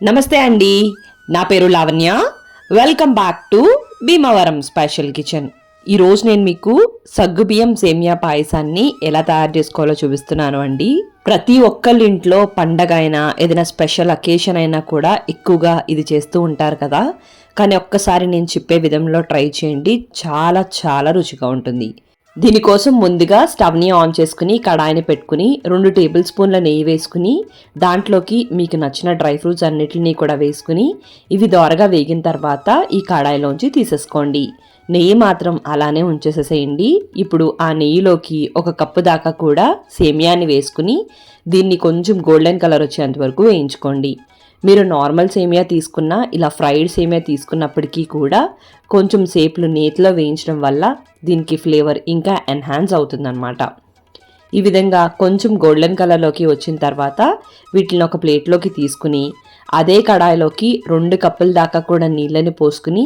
నమస్తే అండి. నా పేరు Lavanya. Welcome back to Bhimavaram special kitchen ఈరోజు నేను మీకు సగ్గుబియ్యం సేమియా పాయసాన్ని ఎలా తయారు చేసుకోవాలో చూపిస్తున్నాను అండి. ప్రతి ఒక్కళ్ళింట్లో పండగ అయినా ఏదైనా స్పెషల్ అకేషన్ అయినా కూడా ఎక్కువగా ఇది చేస్తూ ఉంటారు కదా. కానీ ఒక్కసారి నేను చెప్పే విధంలో ట్రై చేయండి. చాలా చాలా రుచిగా ఉంటుంది. దీనికోసం ముందుగా స్టవ్ని ఆన్ చేసుకుని కడాయిని పెట్టుకుని రెండు టేబుల్ స్పూన్ల నెయ్యి వేసుకుని దాంట్లోకి మీకు నచ్చిన డ్రై ఫ్రూట్స్ అన్నిటిని కూడా వేసుకుని ఇవి దోరగా వేగిన తర్వాత ఈ కడాయిలోంచి తీసేసుకోండి. నెయ్యి మాత్రం అలానే ఉంచేసేసేయండి. ఇప్పుడు ఆ నెయ్యిలోకి ఒక కప్పు దాకా కూడా సేమియాని వేసుకుని దీన్ని కొంచెం గోల్డెన్ కలర్ వచ్చేంత వరకు వేయించుకోండి. మీరు నార్మల్ సేమియా తీసుకున్నా ఇలా ఫ్రైడ్ సేమియా తీసుకున్నప్పటికీ కూడా కొంచెం సేపులు నేతిలో వేయించడం వల్ల దీనికి ఫ్లేవర్ ఇంకా ఎన్హాన్స్ అవుతుందన్నమాట. ఈ విధంగా కొంచెం గోల్డెన్ కలర్లోకి వచ్చిన తర్వాత వీటిని ఒక ప్లేట్లోకి తీసుకుని అదే కడాయిలోకి రెండు కప్పుల దాకా కూడా నీళ్ళని పోసుకుని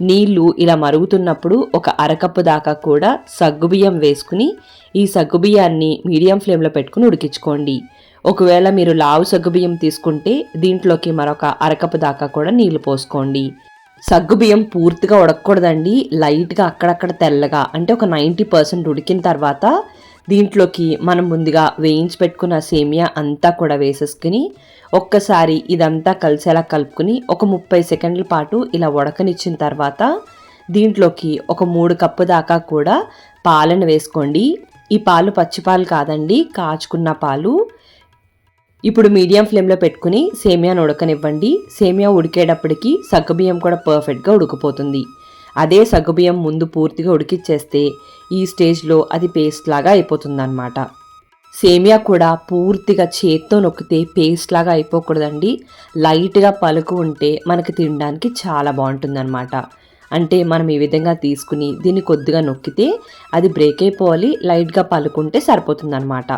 నీళ్ళు ఇలా మరుగుతున్నప్పుడు ఒక అరకప్పు దాకా కూడా సగ్గుబియ్యం వేసుకుని ఈ సగ్గుబియ్యాన్ని మీడియం ఫ్లేమ్లో పెట్టుకుని ఉడికించుకోండి. ఒకవేళ మీరు లావు సగ్గుబియ్యం తీసుకుంటే దీంట్లోకి మరొక అరకప్పు దాకా కూడా నీళ్ళు పోసుకోండి. సగ్గుబియ్యం పూర్తిగా ఉడకకూడదండి. లైట్గా అక్కడక్కడ తెల్లగా అంటే ఒక నైంటీ పర్సెంట్ ఉడికిన తర్వాత దీంట్లోకి మనం ముందుగా వేయించి పెట్టుకున్న సేమియా అంతా కూడా వేసేసుకుని ఒక్కసారి ఇదంతా కలిసేలా కలుపుకుని ఒక ముప్పై సెకండ్ల పాటు ఇలా ఉడకనిచ్చిన తర్వాత దీంట్లోకి ఒక మూడు కప్పు దాకా కూడా పాలను వేసుకోండి. ఈ పాలు పచ్చిపాలు కాదండి కాచుకున్న పాలు. ఇప్పుడు మీడియం ఫ్లేమ్లో పెట్టుకుని సేమియాను ఉడకనివ్వండి సేమియా ఉడికేటప్పటికి సగ్గుబియ్యం కూడా పర్ఫెక్ట్గా ఉడికిపోతుంది. అదే సగ్గుబియ్యం ముందు పూర్తిగా ఉడికిచ్చేస్తే ఈ స్టేజ్లో అది పేస్ట్ లాగా అయిపోతుందన్నమాట. సేమియా కూడా పూర్తిగా చేత్తో నొక్కితే పేస్ట్ లాగా అయిపోకూడదండి. లైట్గా పలుకు ఉంటే మనకి తినడానికి చాలా బాగుంటుందన్నమాట. అంటే మనం ఈ విధంగా తీసుకుని దీన్ని కొద్దిగా నొక్కితే అది బ్రేక్ అయిపోవాలి లైట్గా పలుకుంటే సరిపోతుందన్నమాట.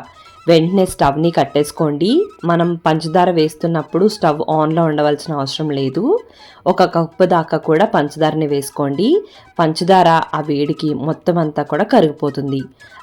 వెంటనే స్టవ్ని కట్టేసుకోండి. మనం పంచదార వేస్తున్నప్పుడు స్టవ్ ఆన్లో ఉండవలసిన అవసరం లేదు. ఒక కప్పు దాకా కూడా పంచదారని వేసుకోండి. పంచదార ఆ వేడికి మొత్తం అంతా కూడా కరిగిపోతుంది.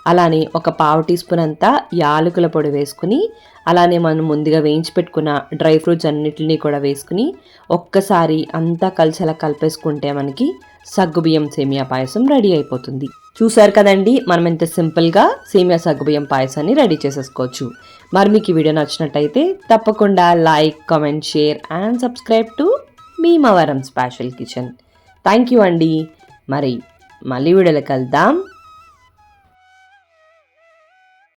అలానే ఒక పావు టీ స్పూన్ అంతా యాలకుల పొడి వేసుకుని అలానే మనం ముందుగా వేయించి పెట్టుకున్న డ్రై ఫ్రూట్స్ అన్నిటిని కూడా వేసుకుని ఒక్కసారి అంతా కలిసేలా కలిపేసుకుంటే మనకి సగ్గుబియ్యం సేమియా పాయసం రెడీ అయిపోతుంది. చూసారు కదండి మనం ఎంత సింపుల్గా సేమియా సగ్గుబియ్యం పాయసాన్ని రెడీ చేసేసుకోవచ్చు. మరి మీకు ఈ వీడియో నచ్చినట్టయితే తప్పకుండా like comment share and subscribe to Bhimavaram special kitchen. Thank you అండి. మరి మళ్ళీ వీడియోలో కలుద్దాం.